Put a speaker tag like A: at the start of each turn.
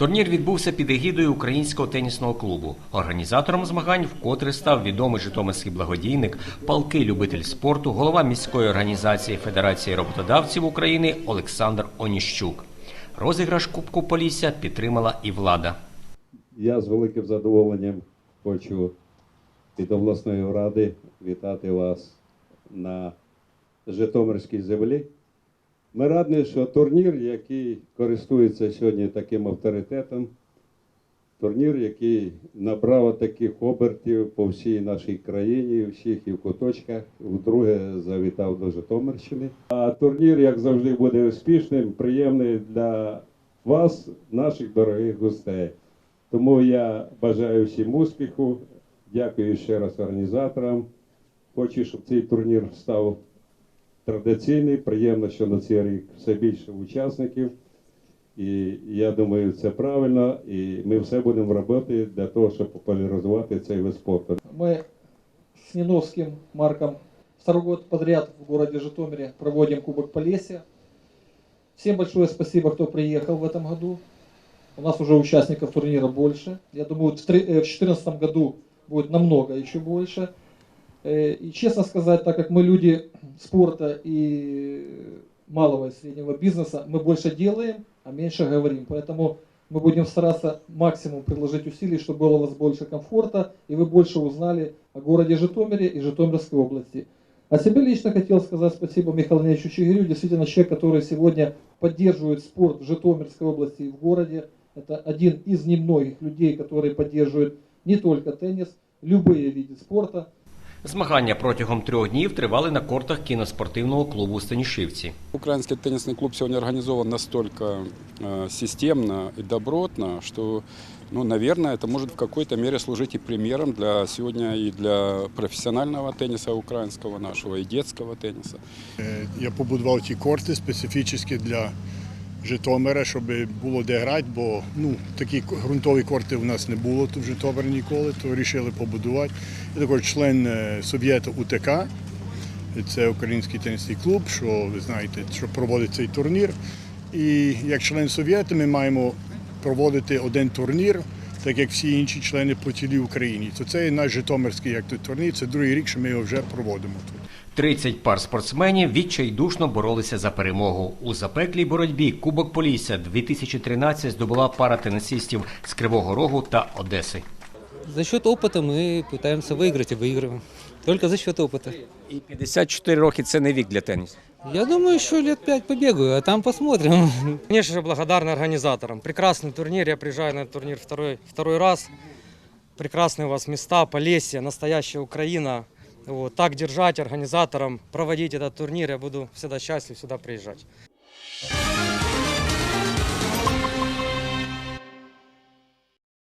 A: Турнір відбувся під егідою українського тенісного клубу. Організатором змагань вкотре став відомий житомирський благодійник, палкий любитель спорту, голова міської організації Федерації роботодавців України Олександр Оніщук. Розіграш Кубку Полісся підтримала і влада.
B: Я з великим задоволенням хочу від обласної ради вітати вас на Житомирській землі. Ми раді, що турнір, який користується сьогодні таким авторитетом, турнір, який набрав таких обертів по всій нашій країні, всіх і в куточках, вдруге завітав до Житомирщини. А турнір, як завжди, буде успішним, приємний для вас, наших дорогих гостей. Тому я бажаю всім успіху. Дякую ще раз організаторам. Хочу, щоб цей турнір став традиційний. Приємно, що на цей рік все більше учасників. І я думаю, це правильно. І ми все будемо робити для того, щоб популяризувати цей вид спорту.
C: Мы с Ниновским Марком второй год подряд в городе Житомире проводим Кубок Полесья. Всем большое спасибо, кто приехал в этом году. У нас уже участников турнира больше. Я думаю, в три- э, в 2014 году будет намного еще больше. Э, И честно сказать, так как мы люди спорта и малого и среднего бизнеса, мы больше делаем, а меньше говорим. Поэтому мы будем стараться максимум приложить усилий, чтобы было у вас больше комфорта, и вы больше узнали о городе Житомире и Житомирской области. А себе лично хотел сказать спасибо Михаилу Ильичу Чигирю, действительно человек, который сегодня поддерживает спорт в Житомирской области и в городе. Это один из немногих людей, которые поддерживают не только теннис, любые виды спорта.
A: Змагання протягом трьох днів тривали на кортах кіноспортивного клубу Станішівці.
D: Украинский теннисный клуб сегодня организован настолько э, системно и добротно, что, ну, наверное, это может в какой-то мере служить и примером для сегодня и для профессионального тенниса украинского нашего, и детского тенниса.
E: Я побудував ті корти специфічні для Житомира, щоб було де грати, бо ну, такі ґрунтові корти у нас не було тут в Житомирі ніколи, то вирішили побудувати. Я також член е, Совєту УТК, це український тенісний клуб, що ви знаєте, що проводить цей турнір. І як член Совєту ми маємо проводити один турнір, так як всі інші члени по цілій Україні. То це наш Житомирський як турнір, це другий рік, що ми його вже проводимо тут.
A: 30 пар спортсменів відчайдушно боролися за перемогу. У запеклій боротьбі Кубок Полісся 2013 здобула пара тенісистів з Кривого Рогу та Одеси.
F: За счет опыта мы пытаемся выиграть и выигрываем. Только за счет опыта.
G: І 54 роки це не вік для тенісу.
F: Я думаю, еще лет пять побегаю, а там посмотрим.
H: Конечно же, благодарны организаторам. Прекрасный турнир. Я приезжаю на этот турнир второй, второй раз. Прекрасные у вас места, Полесье, настоящая Украина. Вот, так держать организаторам, проводить этот турнир. Я буду всегда счастлив сюда приезжать.